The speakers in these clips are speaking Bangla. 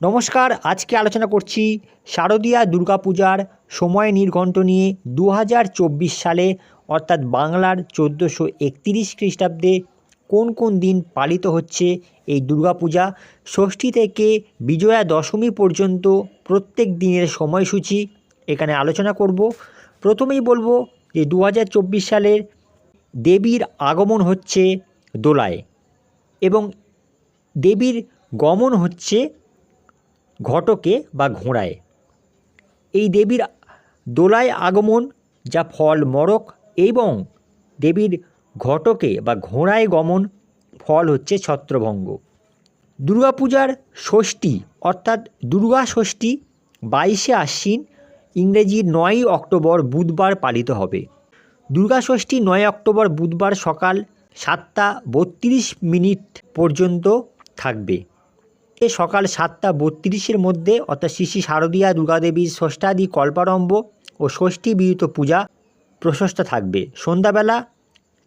নমস্কার, আজকে আলোচনা করছি শারদীয়া দুর্গাপূজার সময় নির্ঘণ্ট নিয়ে দু হাজার চব্বিশ সালে, অর্থাৎ বাংলার চোদ্দোশো একতিরিশ খ্রিস্টাব্দে কোন কোন দিন পালিত হচ্ছে এই দুর্গাপূজা? ষষ্ঠী থেকে বিজয়া দশমী পর্যন্ত প্রত্যেক দিনের সময়সূচি এখানে আলোচনা করব। প্রথমেই বলব যে দু হাজার চব্বিশ সালের দেবীর আগমন হচ্ছে দোলায় এবং দেবীর গমন হচ্ছে ঘটকে বা ঘোড়ায়। এই দেবীর দোলায় আগমন, যা ফল, মরক এবং দেবীর ঘটকে বা ঘোড়ায় গমন, ফল হচ্ছে ছত্রভঙ্গ। দুর্গাপূজার ষষ্ঠী, অর্থাৎ দুর্গা ষষ্ঠী, বাইশে আশ্বিন, ইংরেজি নয়ই অক্টোবর বুধবার পালিত হবে। দুর্গা ষষ্ঠী নয় অক্টোবর বুধবার সকাল সাতটা বত্রিশ মিনিট পর্যন্ত থাকবে। সকাল সাতটা বত্রিশের মধ্যে, অর্থাৎ শ্রী শ্রী শারদীয়া দুর্গাদেবীর ষষ্ঠাদি কল্পারম্ভ ও ষষ্ঠী বিহিত পূজা প্রশস্ত থাকবে। সন্ধ্যাবেলা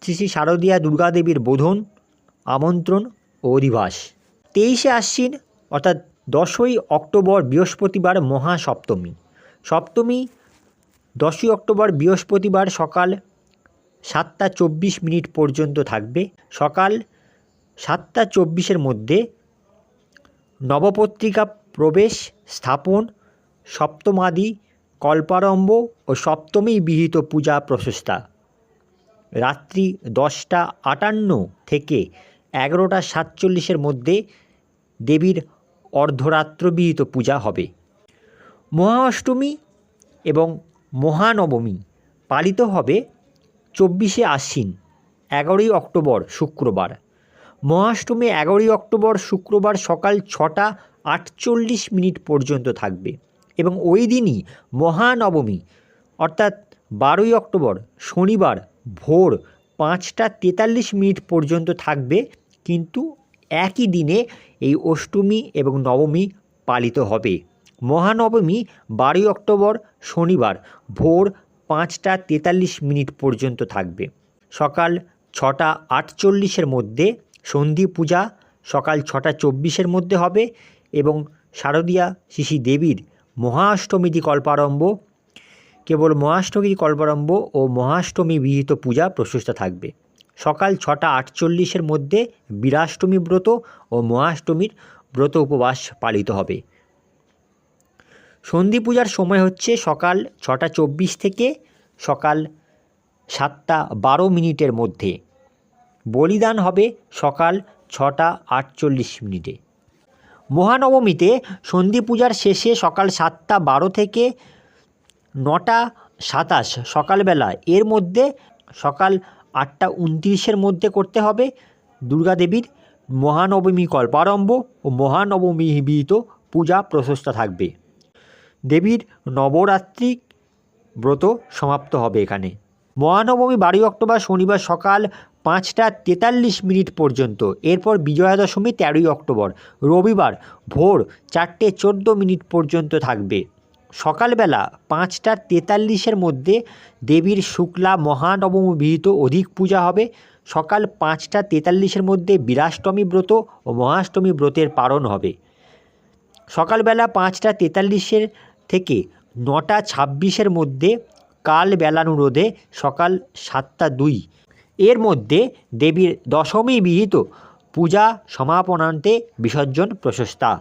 শ্রী শ্রী শারদীয়া দুর্গাদেবীর বোধন, আমন্ত্রণ ও অধিবাস। তেইশে আশ্বিন, অর্থাৎ দশই অক্টোবর বৃহস্পতিবার মহাসপ্তমী। সপ্তমী, দশই অক্টোবর বৃহস্পতিবার সকাল সাতটা চব্বিশ মিনিট পর্যন্ত থাকবে। সকাল সাতটা চব্বিশের মধ্যে নবপত্রিকা প্রবেশ, স্থাপন, সপ্তমাদি, কল্পারম্ভ ও সপ্তমী বিহিত পূজা প্রশস্তা। রাত্রি দশটা আটান্ন থেকে এগারোটা সাতচল্লিশের মধ্যে দেবীর অর্ধরাত্রবিহিত পূজা হবে। মহা অষ্টমী এবং মহানবমী পালিত হবে চব্বিশে আশ্বিন, এগারোই অক্টোবর শুক্রবার। মহাষ্টমী এগারোই অক্টোবর শুক্রবার সকাল ছটা আটচল্লিশ মিনিট পর্যন্ত থাকবে এবং ওই দিনই মহানবমী। অর্থাৎ বারোই অক্টোবর শনিবার ভোর পাঁচটা তেতাল্লিশ মিনিট পর্যন্ত থাকবে, কিন্তু একই দিনে এই অষ্টমী এবং নবমী পালিত হবে। মহানবমী বারোই অক্টোবর শনিবার ভোর পাঁচটা তেতাল্লিশ মিনিট পর্যন্ত থাকবে। সকাল ছটা আটচল্লিশের মধ্যে সন্ধি পূজা সকাল ছটা চব্বিশের মধ্যে হবে এবং শারদীয়া শিশি দেবীর মহাষ্টমীতি কল্পারম্ভ। কেবল মহাষ্টমী কল্পারম্ভ ও মহাষ্টমী বিহিত পূজা প্রশস্ত থাকবে। সকাল ছটা আটচল্লিশের মধ্যে বীরাষ্টমী ব্রত ও মহাষ্টমীর ব্রত উপবাস পালিত হবে। সন্ধি পূজার সময় হচ্ছে সকাল ছটা চব্বিশ থেকে সকাল সাতটা বারো মিনিটের মধ্যে। বলিদান হবে সকাল ছটা আটচল্লিশ মিনিটে। মহানবমীতে সন্ধি পূজার শেষে সকাল সাতটা বারো থেকে নটা সাতাশ সকালবেলা এর মধ্যে সকাল আটটা উনত্রিশের মধ্যে করতে হবে। দুর্গাদেবীর মহানবমী কল্পারম্ভ ও মহানবমী বিহিত পূজা প্রশস্ত থাকবে। দেবীর নবরাত্রি ব্রত সমাপ্ত হবে এখানে। মহানবমী বারোই অক্টোবর শনিবার সকাল পাঁচটা তেতাল্লিশ মিনিট পর্যন্ত, এরপর বিজয়া দশমী তেরোই অক্টোবর। রবিবার ভোর চারটে চোদ্দ মিনিট পর্যন্ত থাকবে। সকালবেলা পাঁচটা তেতাল্লিশের মধ্যে দেবীর শুক্লা মহানবমী বিহিত অধিক পূজা হবে। সকাল পাঁচটা তেতাল্লিশের মধ্যে বিরাষ্টমী ব্রত ও মহাষ্টমী ব্রতের পালন হবে। সকালবেলা পাঁচটা তেতাল্লিশের থেকে নটা ছাব্বিশের মধ্যে কাল বেলানুরোধে সকাল সাতটা দুই। এর মধ্যে দেবীর দশমী বিহিত পূজা সমাপনান্তে বিসর্জন প্রশস্তা।